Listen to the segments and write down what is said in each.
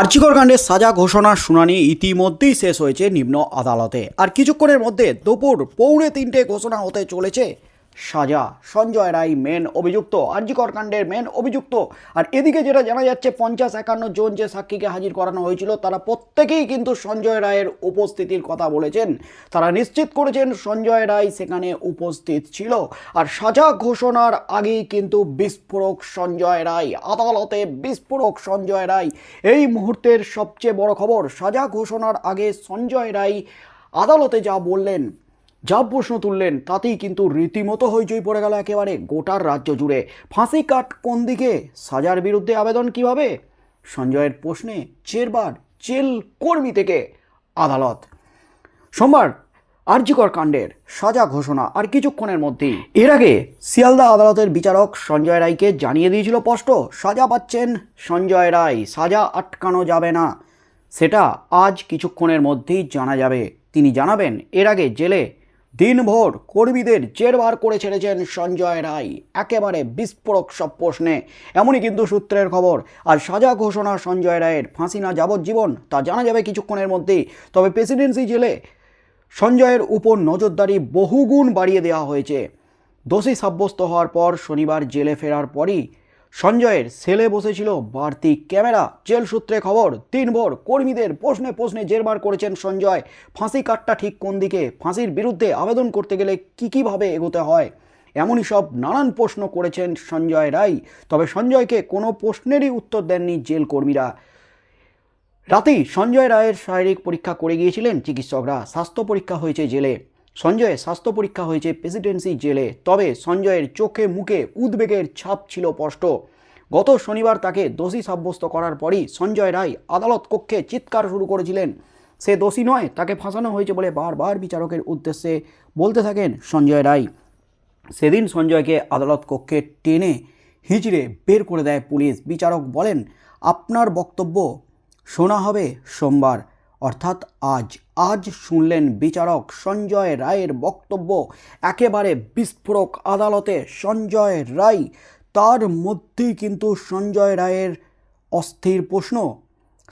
আর্চিকর কাণ্ডের সাজা ঘোষণার শুনানি ইতিমধ্যেই শেষ হয়েছে নিম্ন আদালতে। আর কিছুক্ষণের মধ্যে দুপুর পৌনে তিনটে ঘোষণা হতে চলেছে। সাজা। সঞ্জয় রায় মেন অভিযুক্ত, আর্জিকর কাণ্ডের মেন অভিযুক্ত। আর এদিকে যেটা জানা যাচ্ছে, পঞ্চাশ একান্ন জন যে সাক্ষীকে হাজির করানো হয়েছিল, তারা প্রত্যেকেই কিন্তু সঞ্জয় রায়ের উপস্থিতির কথা বলেছেন। তারা নিশ্চিত করেছেন সঞ্জয় রায় সেখানে উপস্থিত ছিল। আর সাজা ঘোষণার আগেই কিন্তু বিস্ফোরক সঞ্জয় রায়, আদালতে বিস্ফোরক সঞ্জয় রায়। এই মুহূর্তের সবচেয়ে বড় খবর, সাজা ঘোষণার আগে সঞ্জয় রায় আদালতে যা বললেন যা প্রশ্ন তুললেন, তাতেই কিন্তু রীতিমতো হইচই পড়ে গেল একেবারে। গোটার রাজ্য জুড়ে ফাঁসি কাট কোন দিকে? সাজার বিরুদ্ধে আবেদন কীভাবে? সঞ্জয়ের প্রশ্নে চেরবার জেল কর্মী থেকে আদালত। সোমবার আরজিকর কাণ্ডের সাজা ঘোষণা আর কিছুক্ষণের মধ্যেই। এর আগে শিয়ালদা আদালতের বিচারক সঞ্জয় রায়কে জানিয়ে দিয়েছিল স্পষ্ট, সাজা পাচ্ছেন সঞ্জয় রায়, সাজা আটকানো যাবে না। সেটা আজ কিছুক্ষণের মধ্যেই জানা যাবে। তিনি জানাবেন, এর আগে জেলে দিনভর কর্মীদের জেরবার করে ছেড়েছেন সঞ্জয় রায়। একেবারে বিস্ফোরক সব প্রশ্নে। এমনই কিন্তু সূত্রের খবর। আর সাজা ঘোষণা সঞ্জয় রায়ের ফাঁসি না যাবজ্জীবন, তা জানা যাবে কিছুক্ষণের মধ্যেই। তবে প্রেসিডেন্সি জেলে সঞ্জয়ের উপর নজরদারি বহুগুণ বাড়িয়ে দেওয়া হয়েছে। দোষী সাব্যস্ত হওয়ার পর শনিবার জেলে ফেরার পরই সঞ্জয়ের সেলে বসেছিল বাড়তি ক্যামেরা। জেল সূত্রে খবর, দিনভর কর্মীদের প্রশ্নে প্রশ্নে জেরবার করেছেন সঞ্জয়। ফাঁসি কাটটা ঠিক কোন দিকে? ফাঁসির বিরুদ্ধে আবেদন করতে গেলে কী কীভাবে এগোতে হয়? এমনই সব নানান প্রশ্ন করেছেন সঞ্জয় রায়। তবে সঞ্জয়কে কোনো প্রশ্নেরই উত্তর দেননি জেল কর্মীরা। রাতেই সঞ্জয় রায়ের শারীরিক পরীক্ষা করে গিয়েছিলেন চিকিৎসকরা। স্বাস্থ্য পরীক্ষা হয়েছে জেলে। সঞ্জয়ের স্বাস্থ্য পরীক্ষা হয়েছে প্রেসিডেন্সি জেলে। তবে সঞ্জয়ের চোখে মুখে উদ্বেগের ছাপ ছিল স্পষ্ট। গত শনিবার তাকে দোষী সাব্যস্ত করার পরই সঞ্জয় রায় আদালত কক্ষে চিৎকার শুরু করেছিলেন। সে দোষী নয়, তাকে ফাঁসানো হয়েছে বলে বারবার বিচারকের উদ্দেশ্যে বলতে থাকেন সঞ্জয় রায়। সেদিন সঞ্জয়কে আদালত কক্ষে টেনে হিঁচড়ে বের করে দেয় পুলিশ। বিচারক বলেন, আপনার বক্তব্য শোনা হবে সোমবার, অর্থাৎ আজ। আজ শুনলেন বিচারক সঞ্জয় রায়ের বক্তব্য। একেবারে বিস্ফোরক আদালতে সঞ্জয় রায়। তার মধ্যেই কিন্তু সঞ্জয় রায়ের অস্থির প্রশ্ন।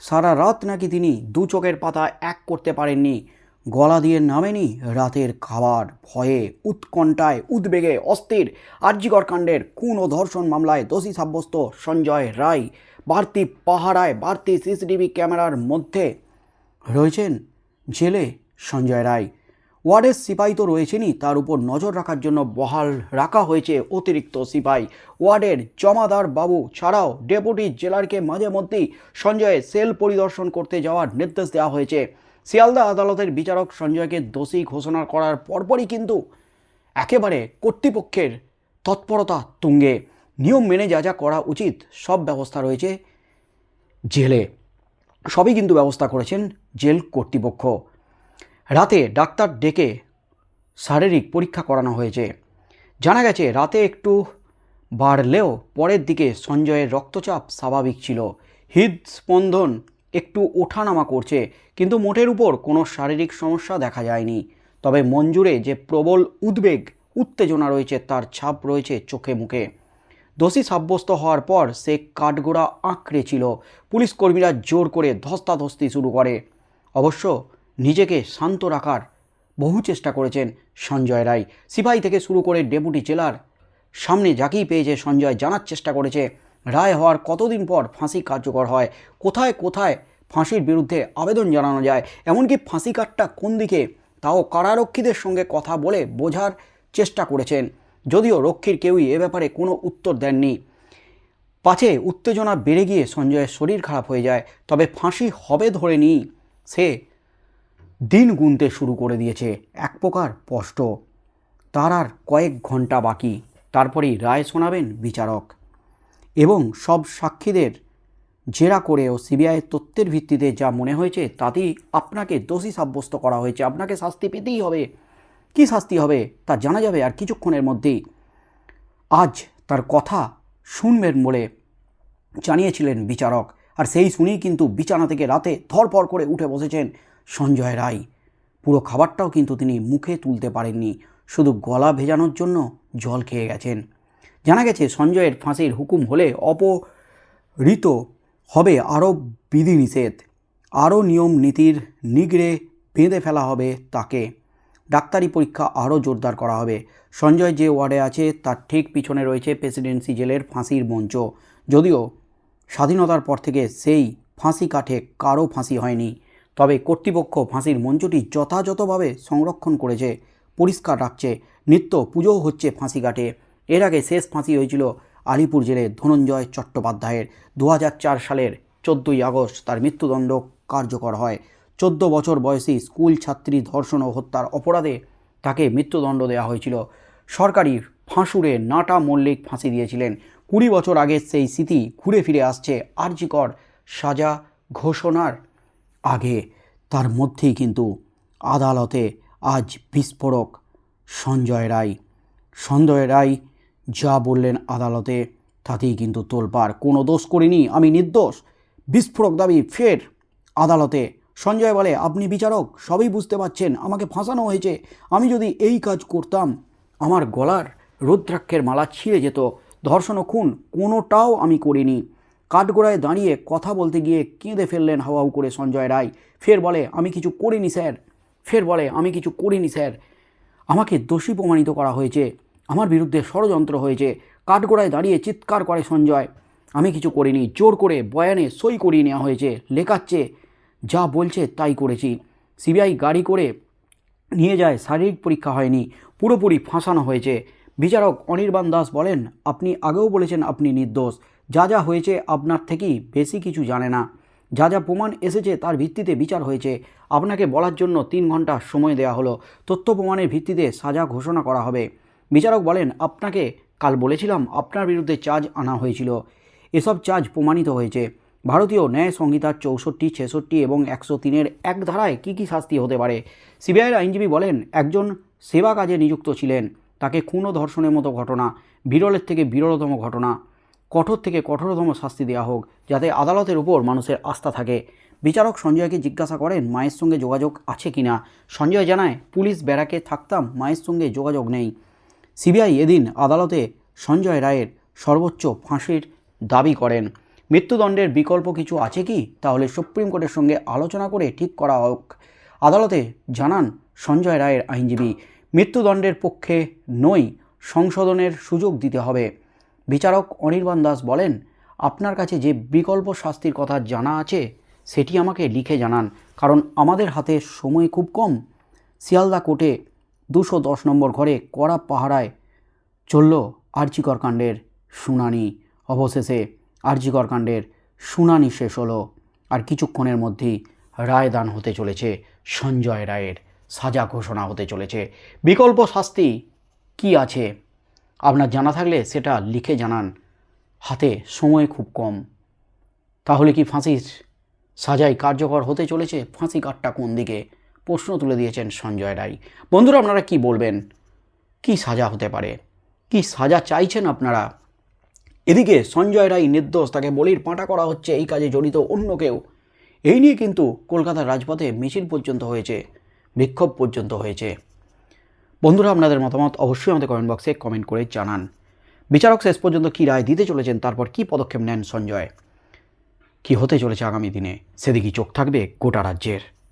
সারা রাত নাকি তিনি দু চোখের পাতা এক করতে পারেননি। গলা দিয়ে নামেনি রাতের খাবার। ভয়ে, উৎকণ্ঠায়, উদ্বেগে, অস্থির আর্যিকর কাণ্ডের খুন ও ধর্ষণ মামলায় দোষী সাব্যস্ত সঞ্জয় রায়। বাড়তি পাহারায়, বাড়তি সিসিটিভি ক্যামেরার মধ্যে রয়েছেন জেলে সঞ্জয় রায়। ওয়ার্ডের সিপাই তো রয়েছেনই, তার উপর নজর রাখার জন্য বহাল রাখা হয়েছে অতিরিক্ত সিপাই ওয়ার্ডের জমাদার বাবু ছাড়াও ডেপুটি জেলারকে মাঝে মধ্যেই সঞ্জয়ের সেল পরিদর্শন করতে যাওয়ার নির্দেশ দেওয়া হয়েছে। শিয়ালদা আদালতের বিচারক সঞ্জয়কে দোষী ঘোষণা করার পরপরই কিন্তু একেবারে কর্তৃপক্ষের তৎপরতা তুঙ্গে। নিয়ম মেনে যা যা করা উচিত, সব ব্যবস্থা রয়েছে জেলে। সবই কিন্তু ব্যবস্থা করেছেন জেল কর্তৃপক্ষ। রাতে ডাক্তার ডেকে শারীরিক পরীক্ষা করানো হয়েছে। জানা গেছে, রাতে একটু বাড়লেও পরের দিকে সঞ্জয়ের রক্তচাপ স্বাভাবিক ছিল। হৃদস্পন্দন একটু ওঠানামা করছে, কিন্তু মোটের উপর কোনো শারীরিক সমস্যা দেখা যায়নি। তবে মঞ্জুরে যে প্রবল উদ্বেগ, উত্তেজনা রয়েছে, তার ছাপ রয়েছে চোখে মুখে। দোষী সাব্যস্ত হওয়ার পর সে কাঠগোড়া আঁকড়ে ছিল। পুলিশ কর্মীরা জোর করে ধস্তাধস্তি শুরু করে। অবশ্য নিজেকে শান্ত রাখার বহু চেষ্টা করেছেন সঞ্জয় রায়। সিপাহী থেকে শুরু করে ডেপুটি জেলার সামনে যাকেই পেয়েছে সঞ্জয় জানার চেষ্টা করেছে। রায় হওয়ার কতদিন পর ফাঁসি কার্যকর হয়? কোথায় কোথায় ফাঁসির বিরুদ্ধে আবেদন জানানো যায়? এমনকি ফাঁসি কাঠটা কোন দিকে? তাও কারারক্ষীদের সঙ্গে কথা বলে বোঝার চেষ্টা করেছেন যদিও রক্ষীর কেউই এ ব্যাপারে কোনো উত্তর দেননি। পাছে উত্তেজনা বেড়ে গিয়ে সঞ্জয়ের শরীর খারাপ হয়ে যায়, তবে ফাঁসি হবে ধরে নিই সে দিন গুনতে শুরু করে দিয়েছে, এক প্রকার স্পষ্ট তার আর কয়েক ঘণ্টা বাকি, তারপরেই রায় শোনাবেন বিচারক। এবং সব সাক্ষীদের জেরা করেও সিবিআইয়ের তথ্যের ভিত্তিতে যা মনে হয়েছে, তাতেই আপনাকে দোষী সাব্যস্ত করা হয়েছে। আপনাকে শাস্তি পেতেই হবে। কী শাস্তি হবে তা জানা যাবে আর কিছুক্ষণের মধ্যেই। আজ তার কথা শুনবেন বলে জানিয়েছিলেন বিচারক। আর সেই শুনেই কিন্তু বিছানা থেকে রাতে ধরপড় করে উঠে বসেছেন সঞ্জয় রায়। পুরো খাবারটাও কিন্তু তিনি মুখে তুলতে পারেননি। শুধু গলা ভেজানোর জন্য জল খেয়ে গেছেন। জানা গেছে, সঞ্জয়ের ফাঁসির হুকুম হলে অপহৃত হবে আরও বিধিনিষেধ। আরও নিয়ম নীতির নিগড়ে বেঁধে ফেলা হবে তাকে। ডাক্তারি পরীক্ষা আরও জোরদার করা হবে। সঞ্জয় যে ওয়ার্ডে আছে, তার ঠিক পিছনে রয়েছে প্রেসিডেন্সি জেলের ফাঁসির মঞ্চ। যদিও স্বাধীনতার পর থেকে সেই ফাঁসি কাঠে কারও ফাঁসি হয়নি, তবে কর্তৃপক্ষ ফাঁসির মঞ্চটি যথাযথভাবে সংরক্ষণ করেছে, পরিষ্কার রাখছে, নিত্য পুজোও হচ্ছে ফাঁসি কাঠে। এর আগে শেষ ফাঁসি হয়েছিল আলিপুর জেলে ধনঞ্জয় চট্টোপাধ্যায়ের। দু হাজার চার সালের চোদ্দোই আগস্ট তার মৃত্যুদণ্ড কার্যকর হয়। চোদ্দ বছর বয়সী স্কুল ছাত্রী ধর্ষণ ও হত্যার অপরাধে তাকে মৃত্যুদণ্ড দেওয়া হয়েছিল। সরকারি ফাঁসুরে নাটা মল্লিক ফাঁসি দিয়েছিলেন। কুড়ি বছর আগের সেই স্মৃতি ঘুরে ফিরে আসছে আর্যিকর সাজা ঘোষণার আগে। তার মধ্যেই কিন্তু আদালতে আজ বিস্ফোরক সঞ্জয় রায়। সঞ্জয় রায় যা বললেন আদালতে, তাতেই কিন্তু তোলপাড়। কোনো দোষ করিনি, আমি নির্দোষ। বিস্ফোরক দাবি ফের আদালতে সঞ্জয় বলে, আপনি বিচারক, সবই বুঝতে পারছেন আমাকে ফাঁসানো হয়েছে, আমি যদি এই কাজ করতাম, আমার গলার রুদ্রাক্ষের মালা ছিঁড়ে যেত, ধর্ষণ খুন কোনোটাও আমি করিনি। কাঠগোড়ায় দাঁড়িয়ে কথা বলতে গিয়ে কেঁদে ফেললেন হাওয়াউ করে সঞ্জয় রায়। ফের বলে, আমি কিছু করিনি, স্যার। ফের বলে, আমি কিছু করিনি, স্যার। আমাকে দোষী প্রমাণিত করা হয়েছে। আমার বিরুদ্ধে ষড়যন্ত্র হয়েছে। কাঠগোড়ায় দাঁড়িয়ে চিৎকার করে সঞ্জয়, আমি কিছু করিনি, জোর করে বয়ানে সই করিয়ে নেওয়া হয়েছে, লেখাচ্ছে যা বলছে তাই করেছি। সিবিআই গাড়ি করে নিয়ে যায়, শারীরিক পরীক্ষা হয়নি, পুরোপুরি ফাঁসানো হয়েছে। বিচারক অনির্বাণ দাস বলেন, আপনি আগেও বলেছেন আপনি নির্দোষ। যা যা হয়েছে আপনার থেকেই বেশি কিছু জানে না। যা যা প্রমাণ এসেছে তার ভিত্তিতে বিচার হয়েছে। আপনাকে বলার জন্য তিন ঘণ্টা সময় দেওয়া হলো। তথ্য প্রমাণের ভিত্তিতে সাজা ঘোষণা করা হবে। বিচারক বলেন, আপনাকে কাল বলেছিলাম আপনার বিরুদ্ধে চার্জ আনা হয়েছিল। এসব চার্জ প্রমাণিত হয়েছে। ভারতীয় ন্যায় সংহিতার চৌষট্টি, ছেষট্টি এবং একশো তিনের এক ধারায় কী কী শাস্তি হতে পারে? সিবিআইয়ের আইনজীবী বলেন, একজন সেবা কাজে নিযুক্ত ছিলেন। তাকে খুন ধর্ষণের মতো ঘটনা, বিরলের থেকে বিরলতম ঘটনা, কঠোর থেকে কঠোরতম শাস্তি দেওয়া হোক, যাতে আদালতের উপর মানুষের আস্থা থাকে। বিচারক সঞ্জয়কে জিজ্ঞাসা করেন, মায়ের সঙ্গে যোগাযোগ আছে কি না সঞ্জয় জানায়, পুলিশ ব্যারাকে থাকতাম, মায়ের সঙ্গে যোগাযোগ নেই। সিবিআই এদিন আদালতে সঞ্জয় রায়ের সর্বোচ্চ ফাঁসির দাবি করেন। মৃত্যুদণ্ডের বিকল্প কিছু আছে কি? তাহলে সুপ্রিম কোর্টের সঙ্গে আলোচনা করে ঠিক করা হোক। আদালতে জানান সঞ্জয় রায়ের আইনজীবী, মৃত্যুদণ্ডের পক্ষে নই, সংশোধনের সুযোগ দিতে হবে। বিচারক অনির্বাণ দাস বলেন, আপনার কাছে যে বিকল্প শাস্তির কথা জানা আছে, সেটি আমাকে লিখে জানান, কারণ আমাদের হাতে সময় খুব কম। শিয়ালদা কোর্টে দুশো দশ নম্বর ঘরে কড়া পাহারায় চলল আর্চিকর কাণ্ডের শুনানি অবশেষে। আর্জিকর কাণ্ডের শুনানি শেষ হলো আর কিছুক্ষণের মধ্যেই রায়দান হতে চলেছে, সঞ্জয় রায়ের সাজা ঘোষণা হতে চলেছে। বিকল্প শাস্তি কি আছে? আপনার জানা থাকলে সেটা লিখে জানান। হাতে সময় খুব কম। তাহলে কি ফাঁসির সাজাই কার্যকর হতে চলেছে? ফাঁসি কাঠটা কোন দিকে? প্রশ্ন তুলে দিয়েছেন সঞ্জয় রায়। বন্ধুরা, আপনারা কি বলবেন? কি সাজা হতে পারে? কি সাজা চাইছেন আপনারা? এদিকে সঞ্জয় রায় নির্দোষ, তাকে বলির পাঁটা করা হচ্ছে, এই কাজে জড়িত অন্য কেউ। এই নিয়ে কিন্তু কলকাতার রাজপথে মিছিল পর্যন্ত হয়েছে, বিক্ষোভ পর্যন্ত হয়েছে। বন্ধুরা, আপনাদের মতামত অবশ্যই আমাদের কমেন্ট বক্সে কমেন্ট করে জানান। বিচারক, শেষ পর্যন্ত কী রায় দিতে চলেছেন, তারপর কী পদক্ষেপ নেন সঞ্জয়? কি হতে চলেছে আগামী দিনে? সেদিকেই চোখ থাকবে গোটা রাজ্যের।